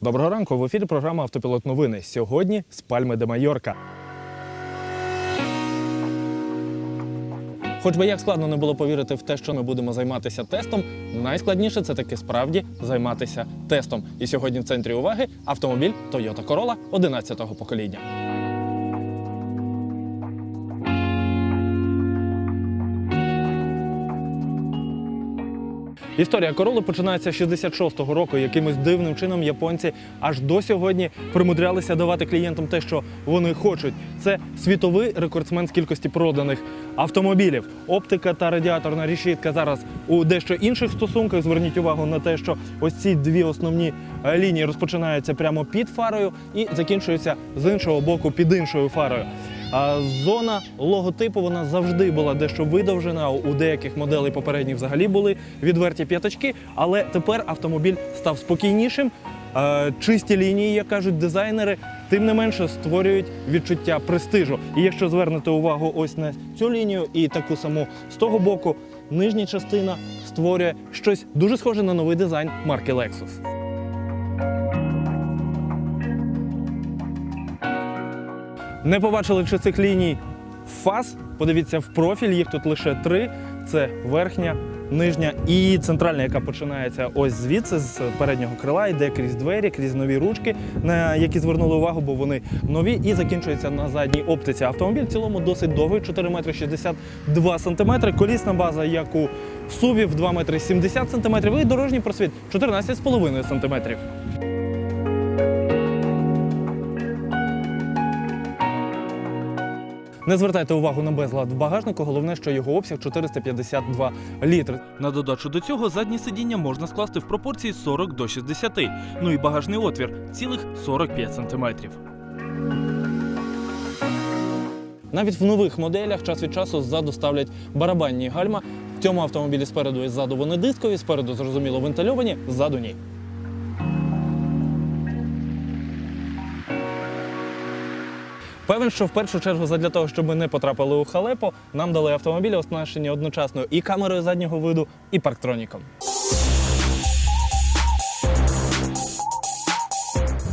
Доброго ранку. В ефірі програма Автопілот новини. Сьогодні з Пальми де Майорка. Хоч би як складно не було повірити в те, що ми будемо займатися тестом, найскладніше це таки справді займатися тестом. І сьогодні в центрі уваги автомобіль Toyota Corolla 11-го покоління. Історія Короли починається з 66-го року. Якимось дивним чином японці аж до сьогодні примудрялися давати клієнтам те, що вони хочуть. Це світовий рекордсмен з кількості проданих автомобілів. Оптика та радіаторна решітка зараз у дещо інших стосунках. Зверніть увагу на те, що ось ці дві основні е, лінії розпочинаються прямо під фарою і закінчуються з іншого боку під іншою фарою. Зона логотипу вона завжди була дещо видовжена. У деяких моделей попередніх взагалі були відверті п'ятачки, але тепер автомобіль став спокійнішим. Чисті лінії, як кажуть дизайнери, тим не менше створюють відчуття престижу. І якщо звернете увагу ось на цю лінію і таку саму з того боку, нижня частина створює щось дуже схоже на новий дизайн марки Lexus. Не побачили чи цих ліній фаз. Подивіться в профіль, їх тут лише три: це верхня, нижня і центральна, яка починається ось звідси, з переднього крила, йде крізь двері, крізь нові ручки, на які звернули увагу, бо вони нові, і закінчується на задній оптиці. Автомобіль в цілому досить довгий, 4 метри 62 сантиметри. Колісна база, як у суві, в 2 метри 70 сантиметрів, і дорожній просвіт 14,5 сантиметрів. Не звертайте увагу на безлад в багажнику, головне, що його обсяг 452 літри. На додачу до цього заднє сидіння можна скласти в пропорції 40 до 60, ну і багажний отвір цілих 45 сантиметрів. Навіть в нових моделях час від часу ззаду ставлять барабанні гальма. В цьому автомобілі спереду і ззаду вони дискові, спереду зрозуміло вентильовані, ззаду ні. Певен, що в першу чергу задля того, щоб ми не потрапили у халепо, нам дали автомобілі оснащені одночасно і камерою заднього виду, і парктроніком.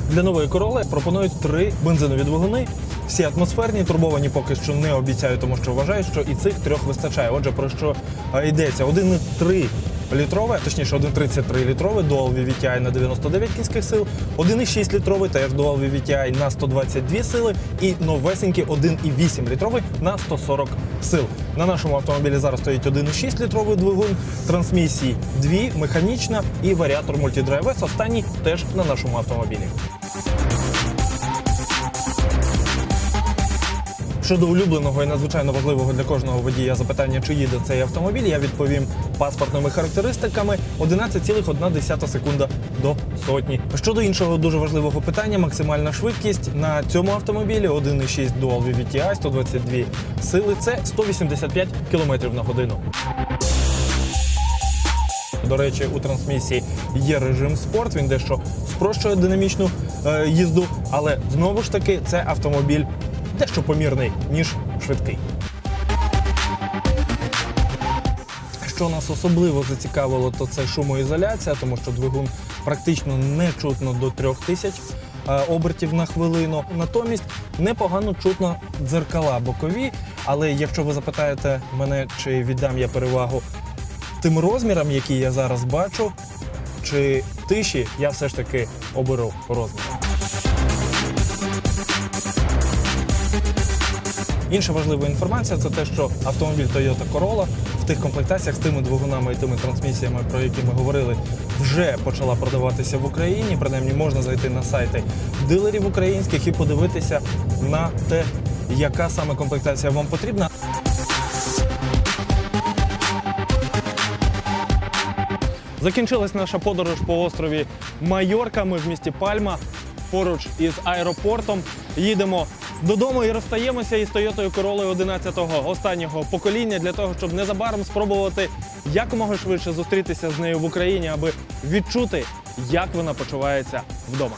Для нової короли пропонують три бензинові двигуни. Всі атмосферні, турбовані поки що не обіцяю, тому що вважають, що і цих трьох вистачає. Отже, про що йдеться? 1,3 літрове, точніше 1,33 літрове Dual VVTi на 99 кінських сил, 1,6 літровий теж Dual VVTi на 122 сили і новесенький 1,8 літровий на 140 сил. На нашому автомобілі зараз стоїть 1,6 літровий двигун, трансмісії 2, механічна і варіатор S, Останній теж на нашому автомобілі. Щодо улюбленого і надзвичайно важливого для кожного водія запитання, чи їде цей автомобіль, я відповім паспортними характеристиками 11,1 секунда до сотні. Щодо іншого дуже важливого питання, максимальна швидкість на цьому автомобілі 1,6 Dual VVTi, 122 сили, це 185 км на годину. До речі, у трансмісії є режим спорт. Він дещо спрощує динамічну е, їзду, але знову ж таки це автомобіль дещо помірний, ніж швидкий. Що нас особливо зацікавило, то це шумоізоляція, тому що двигун практично не чутно до 3000 е, обертів на хвилину. Натомість непогано чутно дзеркала бокові. Але якщо ви запитаєте мене, чи віддам я перевагу тим розмірам, які я зараз бачу, чи тиші, я все ж таки оберу розмір. Інша важлива інформація це те, що автомобіль Toyota Corolla в тих комплектаціях з тими двигунами і тими трансмісіями, про які ми говорили, вже почала продаватися в Україні. Принаймні можна зайти на сайти дилерів українських і подивитися на те, яка саме комплектація вам потрібна. Закінчилась наша подорож по острові Майорка. Ми в місті Пальма поруч із аеропортом. Їдемо додому і розстаємося із Тойотою Королою 11-го останнього покоління для того, щоб незабаром спробувати якомога швидше зустрітися з нею в Україні, аби відчути, як вона почувається вдома.